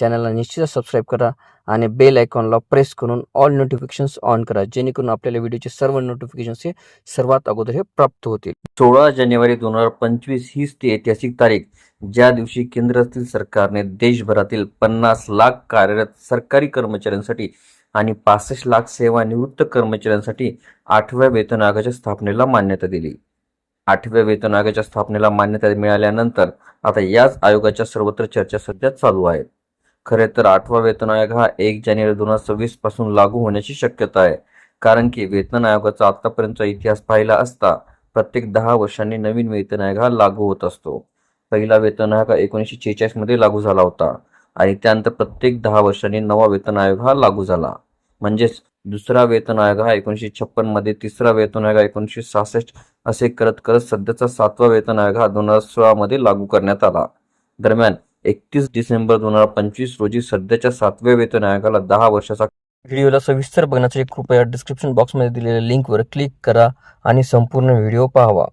चॅनलला निश्चितच सबस्क्राईब करा आणि बेल आयकॉनला प्रेस करून ऑल नोटिफिकेशन्स ऑन करा जेणेकरून आपल्याला व्हिडिओचे सर्व नोटिफिकेशन्स हे सर्वात अगोदर हे प्राप्त होतील. सोळा जानेवारी दोन हजार पंचवीस हीच ती ऐतिहासिक तारीख ज्या दिवशी केंद्रातील सरकारने देशभरातील पन्नास लाख कार्यरत सरकारी कर्मचाऱ्यांसाठी आणि पासष्ट लाख सेवानिवृत्त कर्मचाऱ्यांसाठी आठव्या वेतन आयोगाच्या स्थापनेला मान्यता दिली. आठव्या वेतन आयोगाच्या स्थापनेला मान्यता मिळाल्यानंतर आता याच आयोगाच्या सर्वत्र चर्चा सध्या चालू आहेत खरे तर आठवा वेतन आयोग हा एक जानेवारी दोन हजार सव्वीसपासून लागू होण्याची शक्यता आहे. कारण की वेतन आयोगाचा आतापर्यंतचा इतिहास पाहिला असता प्रत्येक दहा वर्षांनी नवीन वेतन आयोग हा लागू होत असतो. पहिला वेतन आयोग एकोणीसशे शेहेचाळीसमध्ये लागू झाला होता आणि त्यानंतर प्रत्येक दहा वर्षांनी नवा वेतन आयोग हा लागू झाला. म्हणजेच दुसरा वेतन आयोग हा एकोणीसशे छप्पनमध्ये तिसरा वेतन आयोग एकोणीसशे सहासष्ट असे करत करत सध्याचा सातवा वेतन आयोग हा दोन हजार सोळा मध्ये लागू करण्यात आला. दरम्यान एकतीस डिसेंबर दोन हजार पंचवीस रोजी सध्याच्या सातव्या वेतन आयोगाला दहा वर्षाचा व्हिडिओला सविस्तर बघण्यासाठी कृपया डिस्क्रिप्शन बॉक्समध्ये दिलेल्या लिंकवर क्लिक करा आणि संपूर्ण व्हिडिओ पाहावा.